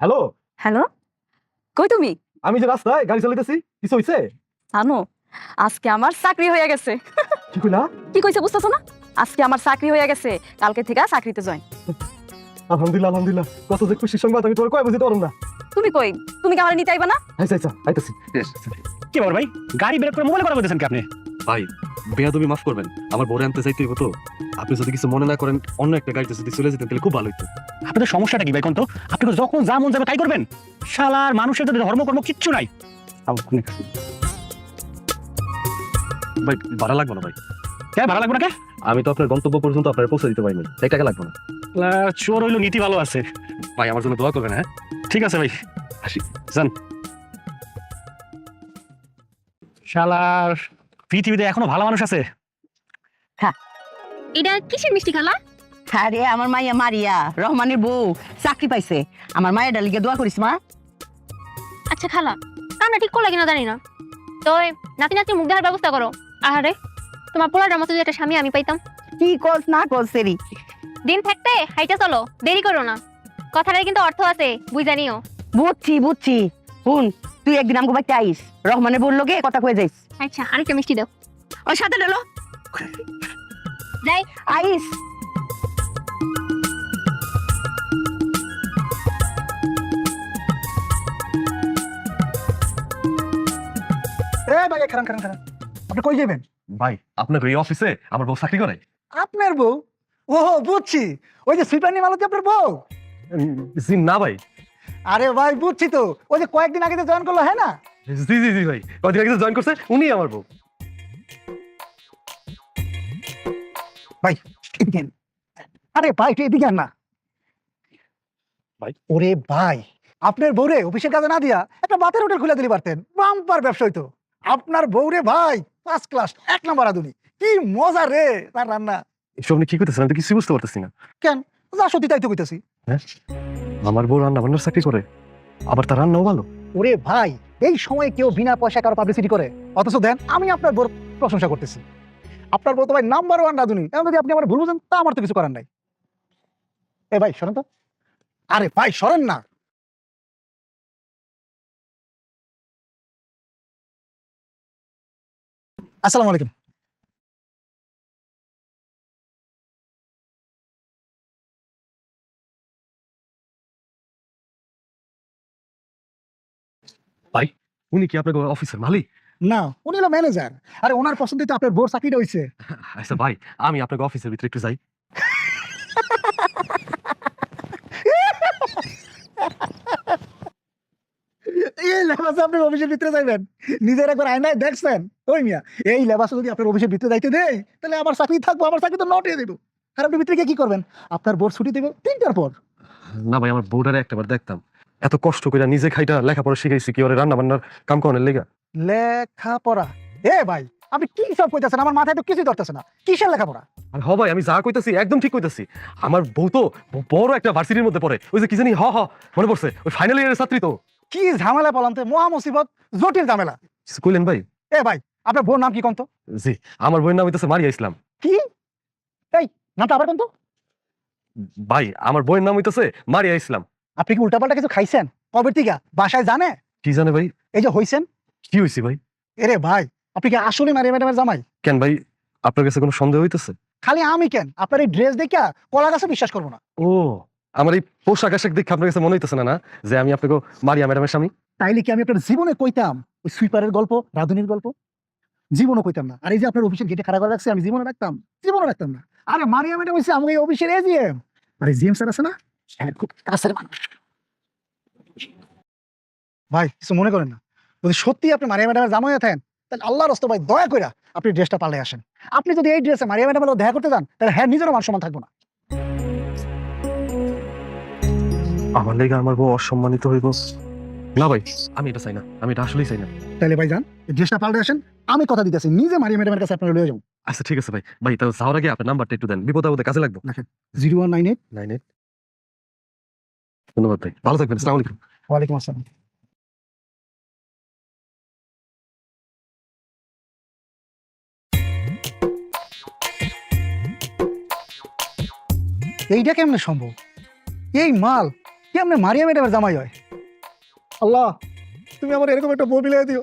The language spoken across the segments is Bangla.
হ্যালো? হ্যালো? কই তুমি? আমি যে রাস্তায় গাড়ি চালাইতেছি কিছু হইছে? জানো আজকে আমার চাকরি হয়ে গেছে। কি কইলা? কি কইছে বুঝতেছো না? আজকে আমার চাকরি হয়ে গেছে কালকে থেকে চাকরিতে জয়েন আলহামদুলিল্লাহ আলহামদুলিল্লাহ। কত যে খুশির সংবাদ আমি তোমার কয় বুঝতে পারলাম না? তুমি কই? তুমি কি আমার নিতে আইবা না? আচ্ছা আচ্ছা আইতাছি। কি ব্যাপার ভাই? গাড়ি ব্রেক করে মোবাইল কথা বলতেছেন কি আপনি? ভাই বেয়াদবি মাফ করবেন আমার বড় আনতে চাইতে হইব তো। আপনি যদি কিছু মনে না করেন অন্য একটা গাড়িতে যদি চলে যেতেন তাহলে খুব ভালো হইতো। আপনাদের সমস্যাটা কি ভাই কোন তো আপনি তো যখন যা মন যাবে তাই করবেন। শালার মানুষের তো ধর্ম কর্ম কিচ্ছু নাই। ভাই ভাড়া লাগবে না ভাই। কে ভালো লাগবে না কে? আমি তো আপনার গন্তব্য পর্যন্ত আপনার পৌঁছে দিতে পারিনি। তাই টাকা লাগবে না। চোর হইল নীতি ভালো আছে। ভাই আমার জন্য দোয়া করবেন হ্যাঁ? ঠিক আছে ভাই। আসি। যান। শালার পৃথিবীতে এখনও ভালো মানুষ আছে? এটা কিসের মিষ্টি খালা? আরে আমার মাইয়া মারিয়া রহমানের বউ চাকরি পাইছে। আমার মায়ের ডালিকে দোয়া করিস মা। আচ্ছা খালা কামটা ঠিক করলে কিনা জানি না। তো নাতি নাতি মুখ দেওয়ার ব্যবস্থা করো। আহারে তোমার পোলাটার মতো যদি একটা স্বামী আমি পাইতাম। কি কস না কস সেরি। দিন থাকতে হাইটা চলো দেরি করো না। কথাটার কিন্তু অর্থ আছে বুঝা নিও। বুঝছি বুঝছি। শুন তুই একদিন আমাকে বাড়িতে আইস। রহমানের বলল গে কথা কয়ে যাইস। আচ্ছা আরেকটা মিষ্টি দাও। ওর সাথে ডেলো। যাই আইস। এ ভাই খারান খারান খারান। আপনি কই যাবেন? ভাই আপনার এই অফিসে আমার বউ চাকরি করে। আপনার বউ? ও বুঝছি। ওই যে সুইপানি মালতী আপনার বউ? জি না ভাই। আরে ভাই বুঝছি তো। ওই যে কয়েকদিন আগে তো জয়েন করল হ্যাঁ না? জি জি জি ভাই। কদিন আগে জয়েন করছে উনি আমার বউ। ভাই এদিকে আন। আরে ভাই তুই এদিকে আন না। ভাই। ওরে ভাই আপনার বউরে অফিসের কাজে না দিয়া একটা বাতের হোটেল খুলে দিলে পারতেন। বাম্পার ব্যবসা হইতো। আপনার বউরে ভাই ফার্স্ট ক্লাস এক নম্বর আধুনি কি মজা রে তার রান্না। এসব আপনি কি করতেছেন? আমি তো কিছুই বুঝতে পারতেছি না। কেন? যা সত্যি তাই তো কইতাছি। আমার বউ রান্না বান্নার চাকরি করে আবার তার রান্নাও ভালো। ওরে ভাই এই সময় কেউ বিনা পয়সা কারও পাবলিসিটি করে। অথচ দেন, আমি আপনার বড় প্রশংসা করতেছি। আপনার বড় ভাই নাম্বার ওয়ান রাঁধুনি। এখন যদি আপনি আমার ভুল বুঝেন, তা আমার তো কিছু করার নাই। এ ভাই, সরেন তো। আরে ভাই, সরেন না। আসসালামু আলাইকুম। উনি কি আপনার অফিসের মালিক? না উনি হলো ম্যানেজার আরে ওনার পছন্দই তো আপনার বোর চাকরিটা হয়েছে আচ্ছা ভাই আমি আপনাকে অফিসের ভিতরে একটু যাই। এই লেবাসে আপনি অফিসের ভিতরে যাইবেন। নিজের একবার আয়নায় দেখছেন? ওই মিয়া এই লেবাসে যদি আপনার অফিসের ভিতরে যাইতে দেয় তাহলে আমার চাকরি থাকব আমার চাকরি তো নটিয়ে দেবো। আর আপনি ভিতরে গিয়ে কি করবেন? আপনার বোর ছুটি দেবে তিনটার পর। না ভাই আমার বউটারে একটাবার দেখতাম। এত কষ্ট করে নিজে খাইটা লেখাপড়া শিখাইছি কি ওরে রান্না বান্নার কাম করানোর লেগা? লেখাপড়া? এ ভাই আপনি কি সব কইতাছেন? আমার মাথায় তো কিছুই ধরতেছে না। কিসের লেখাপড়া? আর হ ভাই আমি যা কইতাছি একদম ঠিক কইতাছি। আমার বউ তো বড় একটা ভার্সিটির মধ্যে পড়ে। ওই যে কি জানি হ হ মনে পড়ছে। ওই ফাইনাল ইয়ারের ছাত্রী তো। কি ঝামেলা বলাম তো মহা মুসিবত জটিল ঝামেলা। কিছু কইলেন ভাই? এ ভাই আপনার বোর নাম কি কন্ত জি আমার বইয়ের নাম হইতেছে মারিয়া ইসলাম। কি? এই নামটা আবার কন্ত ভাই আমার বইয়ের নাম হইতেছে মারিয়া ইসলাম। আপনি কি উল্টাপাল্টা কিছু খাইছেন? কবে থেকে বাসায় জানে? কি জানে ভাই? এই যে হইছেন? কি হইছে ভাই? এরে ভাই আপনি কি আসলে মারিয়া ম্যাডামের জামাই? কেন ভাই আপনার কাছে কোনো সন্দেহ হইতেছে? খালি আমি কেন? আপনার এই ড্রেস দেখা কলা গাছে বিশ্বাস করব না। ও আমার এই পোশাক আশাক দেখে আপনার কাছে মনে হইতেছে না না? যে আমি আপনাকে মারিয়া ম্যাডামের স্বামী? তাইলে কি আমি আপনার জীবনে কইতাম ওই সুইপারের গল্প রাধুনির গল্প? জীবনও কইতাম না। আর এই যে আপনার অফিসের গেটে খারাপ করে রাখছে আমি জীবনে রাখতাম। জীবনে রাখতাম না। আরে মারিয়া ম্যাডাম হচ্ছে আমাকে এই অফিসের এজিএম আরে জিএম স্যার আছে না? খুব কাছের মানুষ। ভাই কিছু মনে করেন না। যদি সত্যি আপনি মারিয়া ম্যাডামের জামাই থাকেন তাহলে আল্লাহর রস্ত ভাই দয়া করে আপনি ড্রেসটা পাল্টে আসেন। আপনি যদি এই ড্রেসে মারিয়া ম্যাডামের দেখা করতে যান তাহলে হ্যাঁ নিজেরও মান সম্মান থাকব না। আমার লেগে আমার বউ অসম্মানিত হইব। না ভাই আমি এটা চাই না। আমি এটা আসলেই চাই না। তাহলে ভাই যান এই ড্রেসটা পাল্টে আসেন। আমি কথা দিতেছি নিজে মারিয়া ম্যাডামের কাছে আপনার লয়ে যাব। আচ্ছা ঠিক আছে ভাই। ভাই তাও যাওয়ার আগে আপনার নাম্বারটা একটু দেন। বিপদ আপদে কাজে লাগবে। Zero one nine eight nine eight. ধন্যবাদ ভাই। ভালো থাকবেন, আসসালামু আলাইকুম। ওয়ালাইকুম আসসালাম। এইটা কেমনে সম্ভব? এই মাল কেমনে মারিয়া ম্যাডামের জামাই হয়? আল্লাহ, তুমি আমার এরকম একটা বউ মিলিয়ে দিও।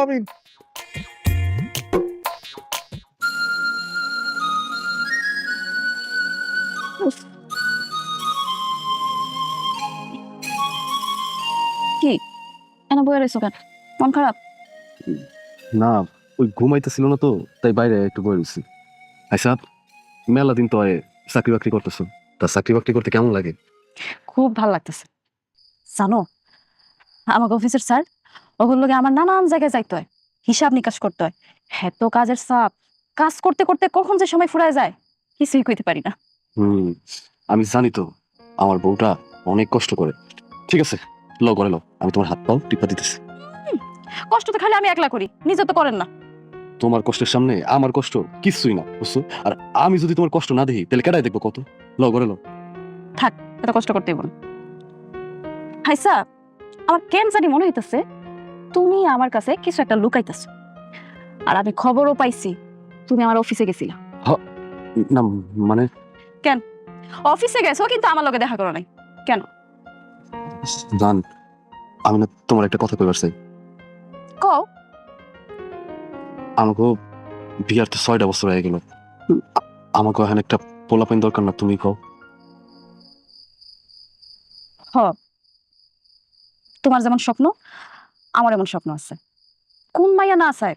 আমিন। কেন বয়ে রয়েছো কেন? মন খারাপ? না ওই ঘুমাইতেছিল না তো তাই বাইরে একটু বয়ে রয়েছি আচ্ছা মেলা দিন তো চাকরি বাকরি করতেছো। তা চাকরি বাকরি করতে কেমন লাগে? খুব ভালো লাগতেছে। জানো আমাকে অফিসের স্যার ওগুলো লগে আমার নানান জায়গায় যাইতে হয় হিসাব নিকাশ করতে হয়। এত কাজের চাপ কাজ করতে করতে কখন যে সময় ফুরায় যায় কিছুই কইতে পারি না। হুম আমি জানি তো আমার বউটা অনেক কষ্ট করে। ঠিক আছে লো করে লো আমি তোমার হাত পাও টিপা দিতেছি। কষ্ট তো খালি আমি একলা করি নিজে তো করেন না। তোমার কষ্টের সামনে আমার কষ্ট কিছুই না বুঝছ? আর আমি যদি তোমার কষ্ট না দেখি তাহলে কেটাই দেখব কত? লো করে লো এত কষ্ট করতে না। হাইসা আমার কেন জানি মনে হইতেছে তুমি আমার কাছে কিছু একটা লুকাইতেছো। আর আমি খবরও পাইছি তুমি আমার অফিসে গেছিলা। না মানে? কেন? অফিসে গেছো কিন্তু আমার লগে দেখা করো নাই। জান আমি না তোমার একটা কথা কইবার চাই। কও। আমাকে বিয়ার তো ছয়টা বছর হয়ে গেল। আমাকে এখন একটা পোলাপাইন দরকার না তুমি কও। তোমার যেমন স্বপ্ন আমার এমন স্বপ্ন আছে। কোন মাইয়া না চায়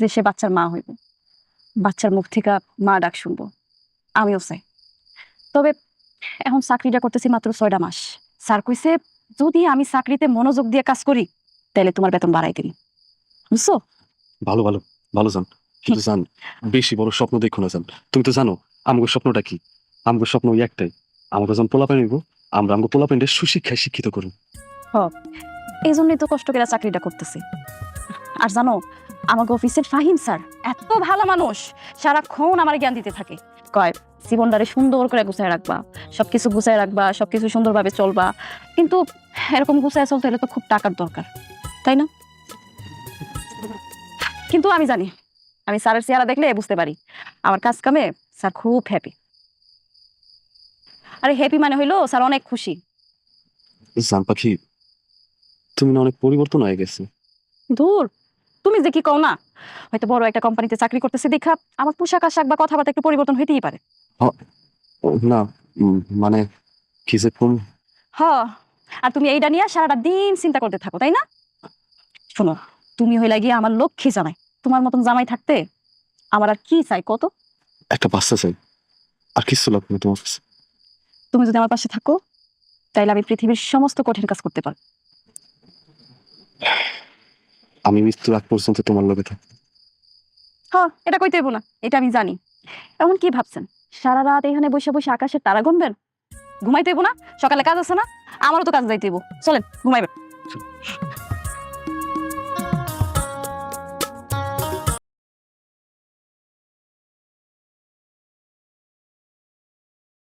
যে সে বাচ্চার মা হইব? বাচ্চার মুখ থেকে মা ডাক শুনব। আমিও চাই। তবে এখন চাকরিটা করতেছি মাত্র ছয়টা মাস। স্যার কইছে যদি আমি চাকরিতে মনোযোগ দিয়ে কাজ করি তাহলে তোমার বেতন বাড়াই দিন বুঝছ? ভালো ভালো ভালো জান। কিন্তু জান বেশি বড় স্বপ্ন দেখো না জান। তুমি তো জানো আমাকে স্বপ্নটা কি? আমাকে স্বপ্ন ওই একটাই। আমাকে যখন পোলাপাইন হইব আমরা আমাকে পোলাপাইনটা সুশিক্ষায় শিক্ষিত করুন এই জন্যই তো কষ্ট করে চাকরিটা করতেছি। আর জানো আমাকে অফিসের ফাহিম স্যার এত ভালো মানুষ সারাক্ষণ আমার জ্ঞান দিতে থাকে। কয় জীবনটারে সুন্দর করে গুছায় রাখবা। সবকিছু গুছায় রাখবা সবকিছু সুন্দরভাবে চলবা। কিন্তু এরকম গুছায় চলতে হলে তো খুব টাকার দরকার তাই না? কিন্তু আমি জানি আমি স্যারের চেহারা দেখলে বুঝতে পারি। আমার কাজ কামে স্যার খুব হ্যাপি আরে হ্যাপি মানে হইল স্যার অনেক খুশি। পাখি তুমি না অনেক পরিবর্তন হয়ে গেছে। ধুর তুমি যে কি কও না? হয়তো বড় একটা কোম্পানিতে চাকরি করতেছি দেখা আমার পোশাক আশাক বা কথাবার্তা একটু পরিবর্তন হইতেই পারে। না মানে কি যে কোন? হ আর তুমি এইটা নিয়ে সারাটা দিন চিন্তা করতে থাকো তাই না? শোনো তুমি হইলা গিয়ে আমার লক্ষ্মী জামাই তোমার মতন জামাই থাকতে আমার আর কি চাই কত? একটা বাচ্চা চাই আর কিছু লাগবে তোমার কাছে। তুমি যদি আমার পাশে থাকো তাইলে আমি পৃথিবীর সমস্ত কঠিন কাজ করতে পারব। আমি মৃত্যুর আগ পর্যন্ত তোমার লগে থাকব হ্যাঁ এটা কইতে হইব না, এটা আমি জানি। এমন কি ভাবছেন? সারা রাত এখানে বসে বসে আকাশের তারা গুনবেন ঘুমাইতে না? সকালে কাজ আছে না? আমারও তো কাজ যাইতে হইব। চলেন, ঘুমাইবেন।